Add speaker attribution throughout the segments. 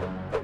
Speaker 1: Bye.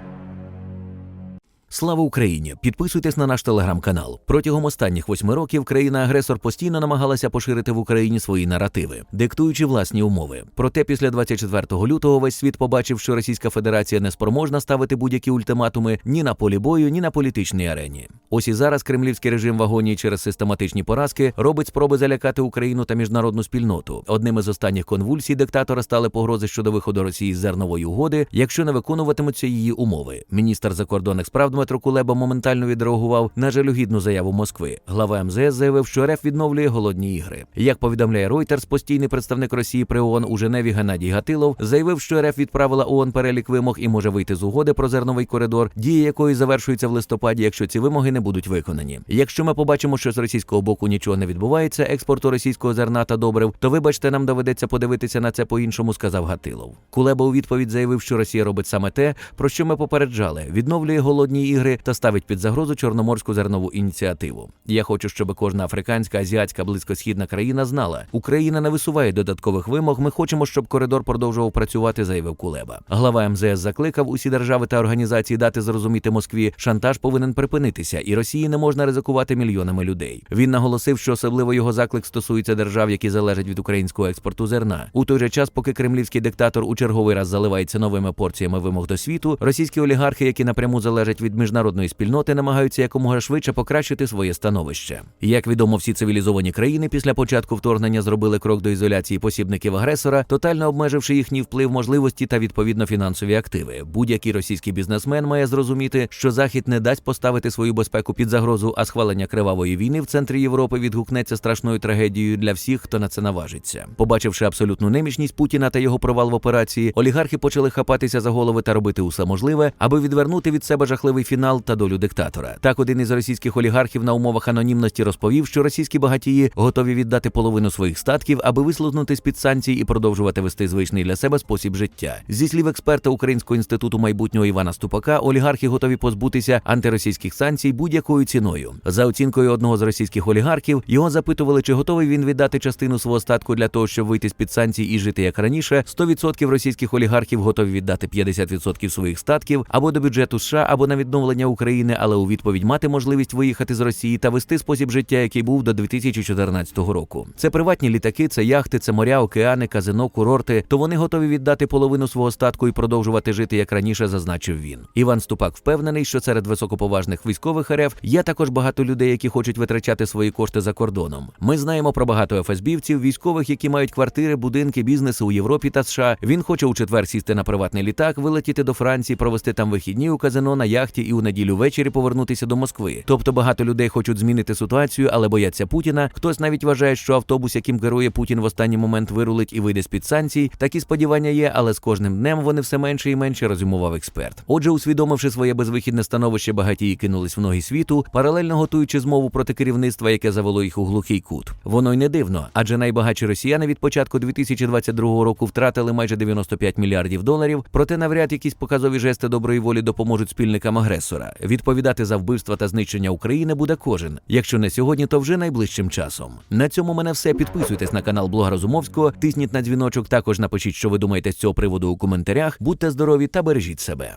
Speaker 1: Слава Україні! Підписуйтесь на наш телеграм-канал. Протягом останніх восьми років країна-агресор постійно намагалася поширити в Україні свої наративи, диктуючи власні умови. Проте після 24 лютого весь світ побачив, що Російська Федерація не спроможна ставити будь-які ультиматуми ні на полі бою, ні на політичній арені. Ось і зараз кремлівський режим в агонії через систематичні поразки робить спроби залякати Україну та міжнародну спільноту. Одним із останніх конвульсій диктатора стали погрози щодо виходу Росії з зернової угоди, якщо не виконуватимуться її умови. Міністр закордонних справ Дмитро Кулеба моментально відреагував на жалюгідну заяву Москви. Глава МЗС заявив, що РФ відновлює голодні ігри. Як повідомляє Reuters, постійний представник Росії при ООН у Женеві Геннадій Гатилов заявив, що РФ відправила ООН перелік вимог і може вийти з угоди про зерновий коридор, дія якої завершується в листопаді, якщо ці вимоги не будуть виконані. Якщо ми побачимо, що з російського боку нічого не відбувається, експорту російського зерна та добрив, то вибачте, нам доведеться подивитися на це по-іншому, сказав Гатилов. Кулеба у відповідь заявив, що Росія робить саме те, про що ми попереджали, відновлює голодні ігри та ставить під загрозу чорноморську зернову ініціативу. Я хочу, щоб кожна африканська, азіатська, близькосхідна країна знала, Україна не висуває додаткових вимог. Ми хочемо, щоб коридор продовжував працювати, заявив Кулеба. Глава МЗС закликав усі держави та організації дати зрозуміти Москві, шантаж повинен припинитися, і Росії не можна ризикувати мільйонами людей. Він наголосив, що особливо його заклик стосується держав, які залежать від українського експорту зерна. У той же час, поки кремлівський диктатор у черговий раз заливається новими порціями вимог до світу, російські олігархи, які напряму залежать від міжнародної спільноти, намагаються якомога швидше покращити своє становище. Як відомо, всі цивілізовані країни після початку вторгнення зробили крок до ізоляції посібників агресора, тотально обмеживши їхній вплив, можливості та відповідно фінансові активи. Будь-який російський бізнесмен має зрозуміти, що захід не дасть поставити свою безпеку під загрозу, а схвалення кривавої війни в центрі Європи відгукнеться страшною трагедією для всіх, хто на це наважиться. Побачивши абсолютну немічність Путіна та його провал в операції, олігархи почали хапатися за голови та робити усе можливе, аби відвернути від себе жахливий фінал та долю диктатора. Так, один із російських олігархів на умовах анонімності розповів, що російські багатії готові віддати половину своїх статків, аби вислузнути з під санкцій і продовжувати вести звичний для себе спосіб життя. Зі слів експерта Українського інституту майбутнього Івана Ступака, олігархи готові позбутися антиросійських санкцій будь-якою ціною. За оцінкою одного з російських олігархів, його запитували, чи готовий він віддати частину свого статку для того, щоб вийти з під санкцій і жити як раніше. 100% російських олігархів готові віддати 50% своїх статків або до бюджету США, або на відновлення України, але у відповідь мати можливість виїхати з Росії та вести спосіб життя, який був до 2014 року. Це приватні літаки, це яхти, це моря, океани, казино, курорти. То вони готові віддати половину свого статку і продовжувати жити як раніше, зазначив він. Іван Ступак впевнений, що серед високоповажних військових РФ є також багато людей, які хочуть витрачати свої кошти за кордоном. Ми знаємо про багато ФСБівців, військових, які мають квартири, будинки, бізнеси у Європі та США. Він хоче у четвер сісти на приватний літак, вилетіти до Франції, провести там вихідні у казино на яхті і у неділю ввечері повернутися до Москви. Тобто багато людей хочуть змінити ситуацію, але бояться Путіна. Хтось навіть вважає, що автобус, яким керує Путін, в останній момент вирулить і вийде з під санкцій. Такі сподівання є, але з кожним днем вони все менше і менше розумував експерт. Отже, усвідомивши своє безвихідне становище, багатії кинулись в ноги світу, паралельно готуючи змову проти керівництва, яке завело їх у глухий кут. Воно й не дивно, адже найбагатші росіяни від початку 2022 року втратили майже 95 мільярдів доларів. Проте навряд якісь показові жести доброї волі допоможуть спільникам агресора. Відповідати за вбивства та знищення України буде кожен. Якщо не сьогодні, то вже найближчим часом. На цьому мене все. Підписуйтесь на канал Блога Розумовського, тисніть на дзвіночок. Також напишіть, що ви думаєте з цього приводу у коментарях. Будьте здорові та бережіть себе.